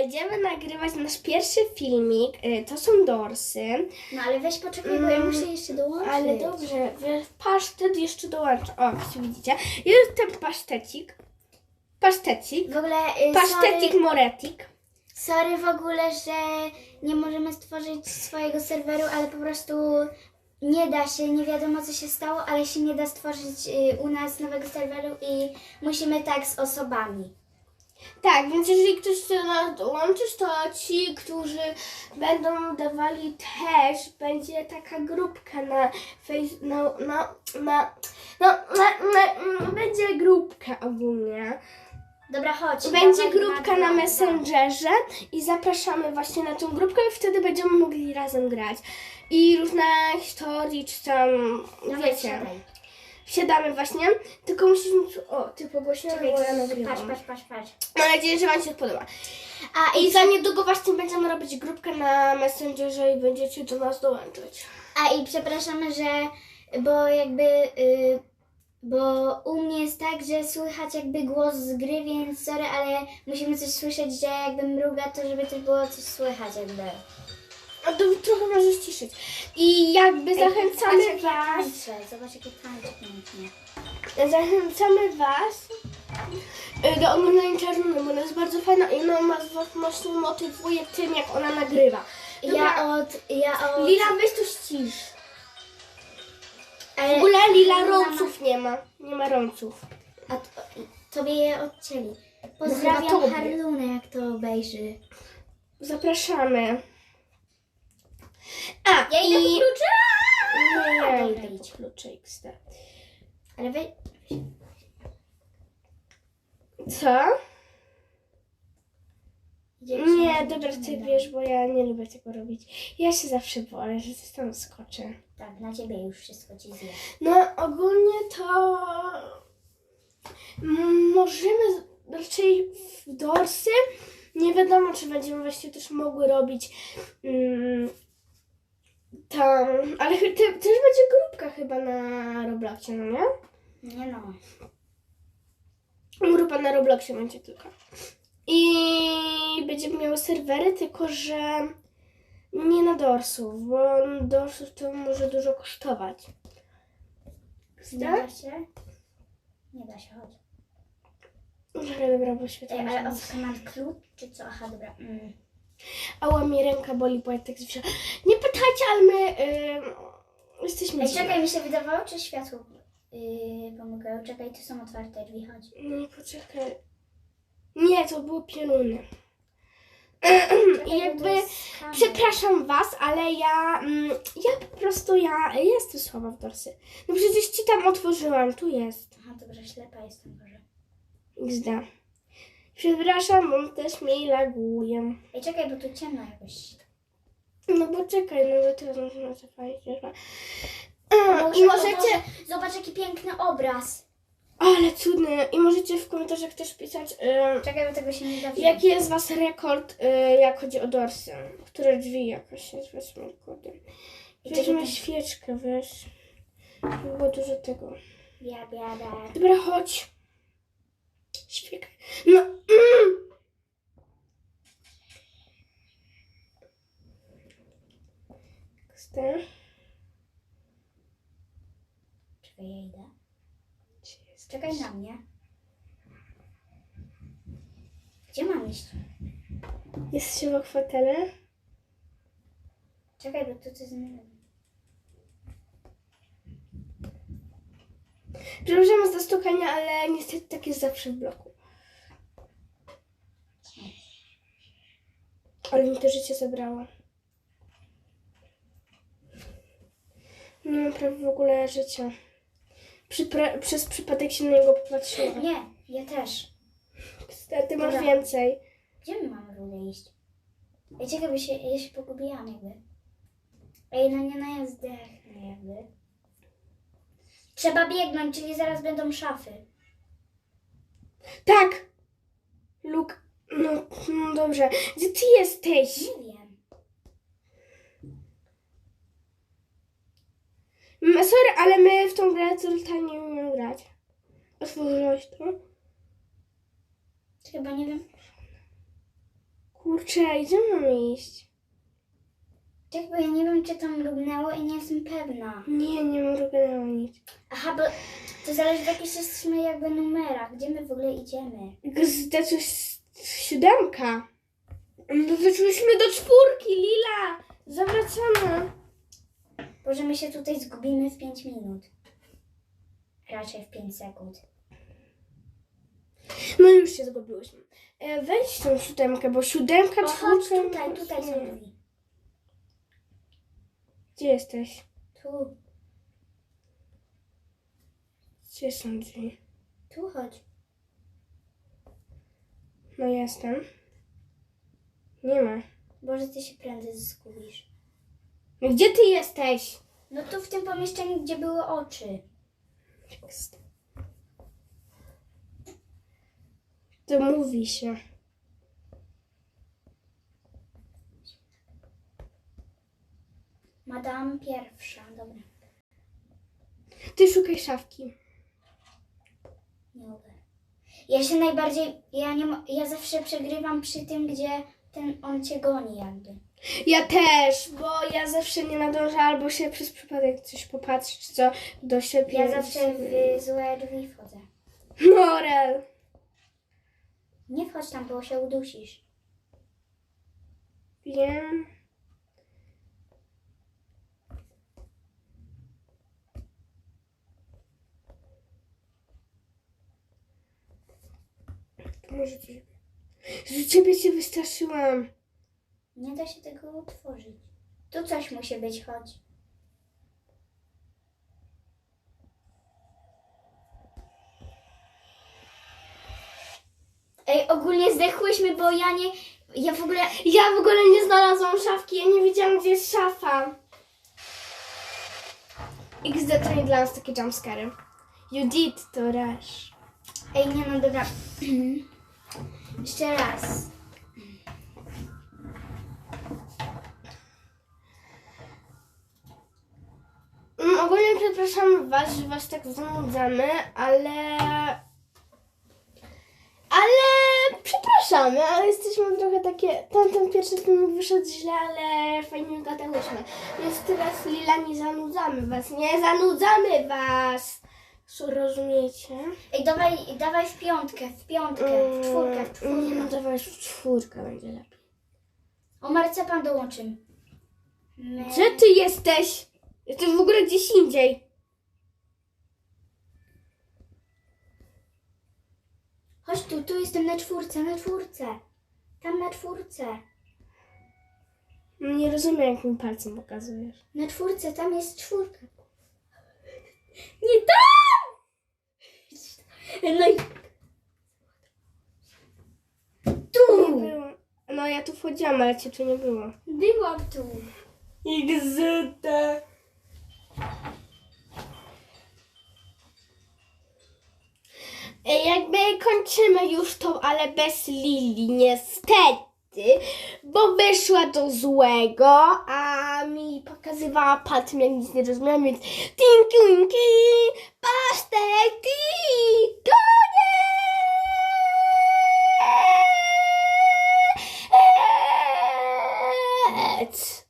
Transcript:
będziemy nagrywać nasz pierwszy filmik. y, To są dorsy. No ale weź poczekaj, bo ja muszę jeszcze dołączyć. Mm, Ale dobrze, wy- pasztet jeszcze dołączę. O, widzicie. Jest ten pasztecik. Pasztecik. W ogóle, y, Pasztecik sorry, moretik. sorry w ogóle, że nie możemy stworzyć swojego serweru, ale po prostu nie da się, nie wiadomo co się stało, ale się nie da stworzyć y, u nas nowego serweru i musimy tak z osobami. Tak, więc jeżeli ktoś chce nas dołączyć, to ci, którzy będą dawali też, będzie taka grupka na face, na, na, na, no, na, na, na, będzie grupka ogólnie. Dobra, chodź. Będzie dawaj grupka na. Messengerze i zapraszamy właśnie na tą grupkę i wtedy będziemy mogli razem grać. I różne historie, czy tam, Dawaj, wiecie, siadaj. Siadamy właśnie, tylko musisz mieć, o, ty Czekaj, bo ja patrz, nagrywam. patrz, patrz, patrz. Mam nadzieję, że Wam się podoba. A I za niedługo właśnie będziemy robić grupkę na Messengerze i będziecie do nas dołączyć. A i przepraszamy, że bo jakby y, bo u mnie jest tak, że słychać jakby głos z gry, więc sorry, ale musimy coś słyszeć, że jakby mruga, to żeby też było coś słychać jakby. A to trochę możesz ciszyć. I jakby zachęcamy ja Was, Zobacz jakie tańczę pięknie. zachęcamy Was y, do oglądania Czarnuny, bo ona jest bardzo fajna i ona mocno motywuje tym, jak ona nagrywa. Ja od, ja od... Lila, weź tu ścisz. W ogóle Lila rąców nie ma. Nie ma rąców. a to, tobie je odcięli. No Pozdrawiam tobie. Harlunę, jak to obejrzy. Zapraszamy. A, Ja idę i... po klucze! Nie, ja idę po klucze XD. Ale wy... Co? Nie, dobra, ty wiesz, bo ja nie lubię tego robić. Ja się zawsze boję, że coś tam skoczę. Tak, na ciebie już wszystko ci zje. No, ogólnie to m- możemy z- raczej w dorsy. Nie wiadomo, czy będziemy właśnie też mogły robić mm, tam, ale te, też będzie grupka chyba na Robloxie, no nie? Nie no. Grupa na Robloxie będzie tylko. I będziemy miały serwery, tylko że nie na dorsów, bo dorsów to może dużo kosztować. Nie da się? Nie da się, chodź. Dobra, dobra, bo Ej, świetnie. ale od command klucz, czy co? Aha, dobra. Mm. Ała mi ręka boli, bo ja tak zwierzę. Nie pytajcie, ale my jesteśmy Ej, czekaj, mi się wydawało, czy światło yy, pomagało? Czekaj, tu są otwarte drzwi, chodź. Nie, poczekaj. Nie, to były pioruny. Czekaj, jakby, to jest kamer. przepraszam was, ale ja, mm, ja po prostu, ja jestem słaba w dorsy. No przecież ci tam otworzyłam, tu jest. Aha, dobra, ślepa jestem może. XD. Przepraszam, bo też mnie laguje. Ej, czekaj, bo tu ciemno jakoś. No bo czekaj, no bo teraz możemy zapalić. I możecie, Zobacz, jaki piękny obraz. ale cudny, i możecie w komentarzach też pisać, ym, Czekaj, bo tego się nie da wziąć. jaki jest was rekord, y, jak chodzi o dorsy. Które drzwi jakoś jest waszym rekordem. I Weźmy świeczkę, wiesz. Było dużo tego. bia, bia, bia. Dobra, chodź. Świeka. No. Mm. Kste. Czekaj, ja idę. Czekaj na mnie. Gdzie mam iść? Jest się w kwatele. Czekaj, bo tu coś zmieniłem. Przepraszam za stukanie, ale niestety tak jest zawsze w bloku. Ale mi to życie zabrało. Nie mam prawie w ogóle życia. Przypra- przez przypadek się na niego popatrzyłam. Nie, ja też. Ty masz Dobra. więcej. Gdzie my mamy w ogóle iść? Ej, czekaj, bo się, ja się pogubiłam jakby. Ej, no nie na ja zdechnę jakby. Trzeba biegnąć, czyli zaraz będą szafy. Tak! Luke, no, no dobrze. Gdzie ty jesteś? Nie wiem. M- Sorry, ale my w tą grę totalnie nie umiemy grać. Otworzyłaś to? Chyba nie wiem. Kur- Kurczę, gdzie mamy iść? Tak, bo ja nie wiem, czy to mrugnęło i nie jestem pewna. Nie, nie mogę nic. Aha, bo to zależy w jakich jesteśmy jakby numerach. Gdzie my w ogóle idziemy? To jest siódemka. No wyczuliśmy do czwórki, Lila. Zawracamy. Boże, my się tutaj zgubimy w 5 minut. Raczej w 5 sekund. No już się zgubiłyśmy. E, weź tą siódemkę, bo siódemka, O, chodź czwórka... tutaj, tutaj są drzwi. Gdzie jesteś? Tu, Gdzie są drzwi? tu chodź. No jestem. Nie ma. Boże, ty się prędzej zgubisz. No gdzie ty jesteś? No tu w tym pomieszczeniu, gdzie były oczy. To mówi się. Madame pierwsza, dobra. Ty szukaj szafki. Nie mogę. Ja się najbardziej, ja nie, mo- ja zawsze przegrywam przy tym, gdzie ten, on cię goni jakby. Ja też, bo ja zawsze nie nadążę albo się przez przypadek coś popatrzy, czy co do siebie. Ja zawsze w złe drzwi wchodzę. Morel. Nie wchodź tam, bo się udusisz. Wiem. To może coś... Z ciebie się wystraszyłam. Nie da się tego utworzyć. Tu coś musi być, chodź. Ej, ogólnie zdechłyśmy, bo ja nie... Ja w ogóle... Ja w ogóle nie znalazłam szafki, ja nie wiedziałam, gdzie jest szafa. XD to nie dla nas takie jumpscary. You did to rush. Ej, nie no, dobra. Jeszcze raz. Ogólnie przepraszam was, że was tak zanudzamy, ale... Ale przepraszamy, ale jesteśmy trochę takie... Tamten pierwszy film wyszedł źle, ale fajnie gadałyśmy. Więc teraz Lila nie zanudzamy was, nie zanudzamy was! Rozumiecie? Ej, dawaj, dawaj w piątkę, w piątkę, w czwórkę, w Mm, Nie no, czwórkę. dawaj w czwórkę będzie lepiej. O, marcepan dołączymy. My... Gdzie ty jesteś? Jesteś w ogóle gdzieś indziej. Chodź tu, tu jestem na czwórce, na czwórce. Tam na czwórce. Nie rozumiem, jak mi palcem pokazujesz. Na czwórce, tam jest czwórka. Nie tam! No i Nie tu! było. No ja tu wchodziłam, ale cię tu nie było. Byłam tu. XD. Jakby kończymy już to, ale bez Lili, niestety, bo wyszła do złego, a mi pokazywała palcem, jak nic nie rozumiałam, więc tinki, tinki, paszteki, koniec!